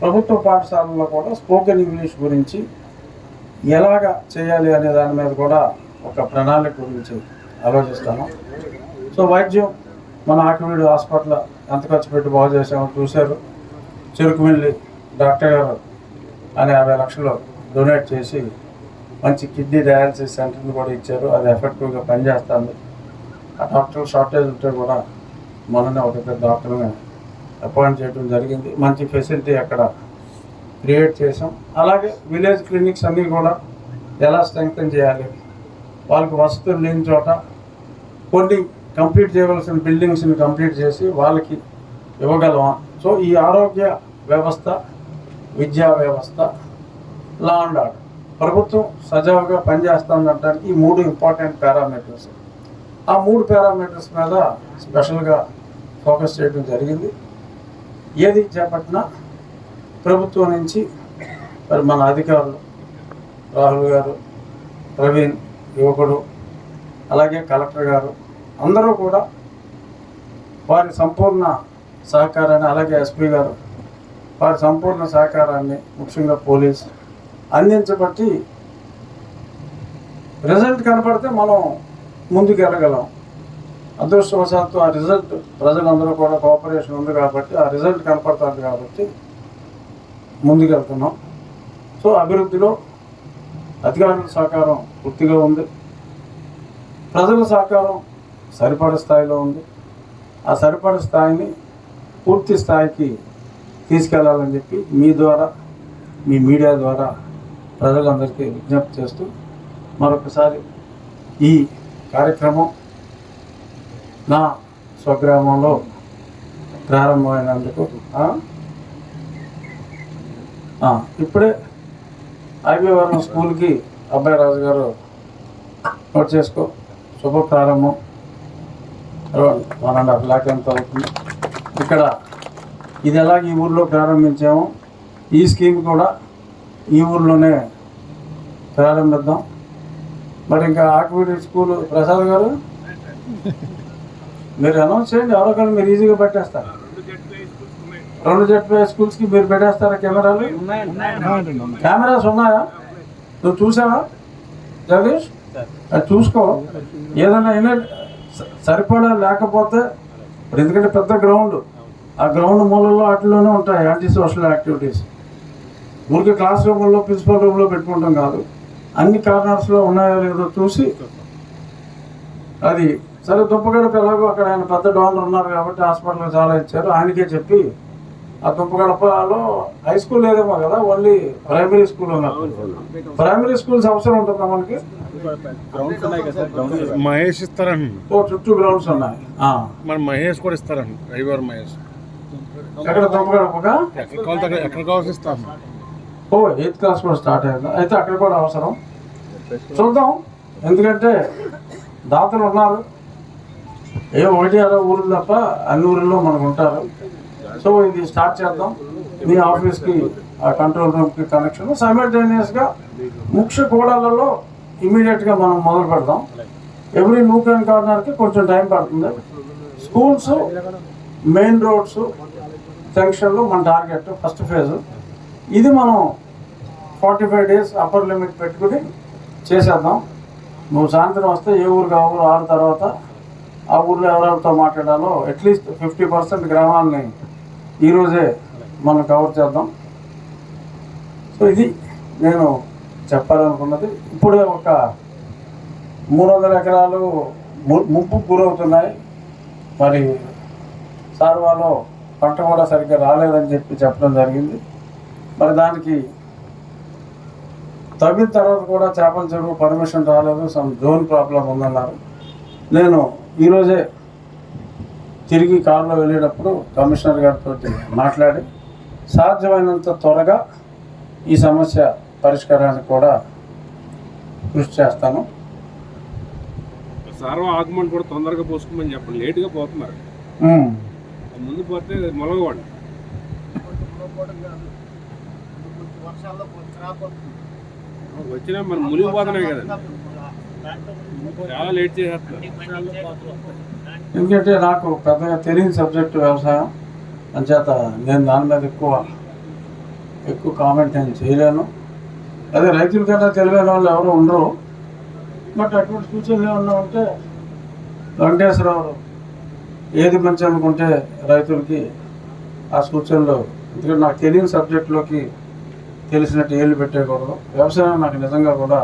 ప్రభుత్వ పాఠశాలల్లో కూడా స్పోకెన్ ఇంగ్లీష్ గురించి ఎలాగ చేయాలి అనే దాని మీద కూడా ఒక ప్రణాళిక గురించి ఆలోచిస్తాను. సో వైద్యం మన ఆకివీడు హాస్పిటల్ ఎంత ఖర్చు పెట్టి బాగు చేసామో చూశారు. చెరుకు వెళ్ళి డాక్టర్ గారు అని యాభై లక్షలు డొనేట్ చేసి మంచి కిడ్నీ డయాలసిస్ సెంటర్ని కూడా ఇచ్చారు. అది ఎఫెక్టివ్గా పనిచేస్తుంది. ఆ డాక్టర్ షార్టేజ్ ఉంటే కూడా మననే ఒక పెద్ద డాక్టర్ని అపాయింట్ చేయడం జరిగింది. మంచి ఫెసిలిటీ అక్కడ క్రియేట్ చేసాం అలాగే విలేజ్ క్లినిక్స్ అన్నీ కూడా ఎలా స్ట్రెంగ్తన్ చేయాలి? వాళ్ళకి వసతులు లేని చోట కొన్ని కంప్లీట్ చేయవలసిన బిల్డింగ్స్ని కంప్లీట్ చేసి వాళ్ళకి ఇవ్వగలమా? సో ఈ ఆరోగ్య వ్యవస్థ విద్యా వ్యవస్థ లా అండ్ ఆర్డర్ ప్రభుత్వం సజావుగా పనిచేస్తుందంటానికి ఈ మూడు ఇంపార్టెంట్ పారామీటర్స్. ఆ మూడు పారామీటర్స్ మీద స్పెషల్గా ఫోకస్ చేయడం జరిగింది. ఏది చేపట్టినా ప్రభుత్వం నుంచి మరి మన అధికారులు రాహుల్ గారు ప్రవీణ్ యువకుడు అలాగే కలెక్టర్ గారు అందరూ కూడా వారి సంపూర్ణ సహకారాన్ని అలాగే ఎస్పీ గారు వారి సంపూర్ణ సహకారాన్ని ముఖ్యంగా పోలీస్ అందించబట్టి రిజల్ట్ కనపడితే మనం ముందుకు వెళ్ళగలం. అదృష్టవశాత్తు ఆ రిజల్ట్ ప్రజలందరూ కూడా కోఆపరేషన్ ఉంది కాబట్టి ఆ రిజల్ట్ కనపడుతుంది కాబట్టి ముందుకెళ్తున్నాం. సో అభివృద్ధిలో అధికారుల సహకారం పూర్తిగా ఉంది. ప్రజల సహకారం సరిపడ స్థాయిలో ఉంది. ఆ సరిపడ స్థాయిని పూర్తి స్థాయికి తీసుకెళ్ళాలని చెప్పి మీ ద్వారా మీ మీడియా ద్వారా ప్రజలందరికీ విజ్ఞప్తి చేస్తూ మరొకసారి ఈ కార్యక్రమం నా స్వగ్రామంలో ప్రారంభమైనందుకు ఇప్పుడే ఐబీవరం స్కూల్కి అబ్బాయి రాజు గారు నోట్ చేసుకో. శుభ ప్రారంభం. వన్ అండ్ హాఫ్ ల్యాక్ ఎంత అవుతుంది? ఇక్కడ ఇది ఎలాగ ఈ ఊర్లో ప్రారంభించాము ఈ స్కీమ్ కూడా ఈ ఊర్లోనే ప్రారంభిద్దాం. మరి ఇంకా ఆక్విటీ స్కూల్ ప్రసాద్ గారు? మీరు అనౌన్స్ చేయండి ఎవరో కానీ మీరు ఈజీగా పెట్టేస్తారు. రెండు జెడ్ స్కూల్స్కి మీరు పెట్టేస్తారా కెమెరాలు? కెమెరాస్ ఉన్నాయా? నువ్వు చూసావా? జగదీష్? అది చూసుకో. ఏదైనా అయినా స- సరిపడా లేకపోతే ఎందుకంటే పెద్ద గ్రౌండ్. ఆ గ్రౌండ్ మూలలో వాటిలోనే ఉంటాయి యాంటీ సోషల్ యాక్టివిటీస్ ఊరికి క్లాస్ రూమ్లో ప్రిన్సిపల్ రూమ్లో పెట్టుకుంటాం కాదు. అన్ని కార్నర్స్లో ఉన్నాయో లేదో చూసి అది సరే దుప్పగడప ఎలాగో అక్కడ ఆయన పెద్ద డోనర్ ఉన్నారు కాబట్టి హాస్పిటల్కి చాలా ఇచ్చారు. ఆయనకే చెప్పి ఆ దుప్పగడపలో హై స్కూల్ లేదేమో కదా ఓన్లీ ప్రైమరీ స్కూల్ ఉన్నారు. ప్రైమరీ స్కూల్స్ అవసరం ఉంటుందా మనకి? మహేష్ ఇస్తారండి ఓ చుట్టూ గ్రౌండ్స్ ఉన్నాయి. ఆ. మన మహేష్ కూడా ఇస్తారండి రవివారు మహేష్. ఎక్కడ దుప్పగడపగా ఎక్కడ కావాల్సి ఇస్తాం. ఓ ఎయిత్ క్లాస్ కూడా స్టార్ట్ అయింది? అయితే అక్కడ కూడా అవసరం. చూద్దాం. ఎందుకంటే దాతలు ఉన్నారు. ఏ ఒకటి అరవై ఊర్లు తప్ప అన్ని ఊళ్ళో మనకు ఉంటారు. సో ఇది స్టార్ట్ చేద్దాం. మీ ఆఫీస్కి ఆ కంట్రోల్ రూమ్కి కనెక్షన్ సైమల్టేనియస్గా ముఖ్య కూడలలో ఇమీడియట్గా మనం మొదలు పెడదాం. ఎవ్రీ నూక్ అండ్ కార్నర్కి కొంచెం టైం పడుతుంది. స్కూల్స్ మెయిన్ రోడ్స్ జంక్షన్లు మన టార్గెట్ ఫస్ట్ ఫేజ్ ఇది మనం forty five days upper limit పెట్టుకుని చేసేద్దాం. నువ్వు సాయంత్రం వస్తే ఏ ఊరు ఆ ఊరు ఆరు తర్వాత ఆ ఊర్లో ఎవరెవరితో మాట్లాడాలో అట్లీస్ట్ ఫిఫ్టీ పర్సెంట్ గ్రామాలని ఈరోజే మనం కవర్ చేద్దాం. సో ఇది నేను చెప్పాలనుకున్నది. ఇప్పుడే ఒక మూడు వందల ఎకరాలు ము- ముంపు గురవుతున్నాయి మరి సార్వాలో పంట కూడా సరిగ్గా రాలేదని చెప్పి చెప్పడం జరిగింది. మరి దానికి తగ్గిన తర్వాత కూడా చేపల చెరువు పర్మిషన్ రాలేదు. సమ్ జోన్ ప్రాబ్లం ఉందన్నారు. నేను ఈరోజే తిరిగి కారులో వెళ్ళేటప్పుడు కమిషనర్ గారితో మాట్లాడి సాధ్యమైనంత త్వరగా ఈ సమస్య పరిష్కారానికి కూడా కృషి చేస్తాను. సార్వ ఆగమని కూడా తొందరగా పోసుకోమని చెప్పండి. లేటుగా పోతున్నారు. ముందు పోతే మొలగవాడు. వచ్చినా మరి మునిగిపోతున్నాయి కదండి. చాలా లేట్ ఎందుకంటే నాకు పెద్దగా తెలియని సబ్జెక్టు వ్యవసాయం. అంచేత నేను దాని మీద ఎక్కువ ఎక్కువ కామెంట్ నేను చేయలేను. అదే రైతుల కన్నా తెలివైన వాళ్ళు ఎవరు ఉండరు. బట్ అటువంటి సూచనలు ఏమన్నా ఉంటే వెంకటేశ్వరరావు ఏది మంచి అనుకుంటే రైతులకి ఆ సూచనలు. ఎందుకంటే నాకు తెలియని సబ్జెక్టులోకి తెలిసినట్టు ఏళ్ళు పెట్టేయకూడదు. వ్యవసాయం నాకు నిజంగా కూడా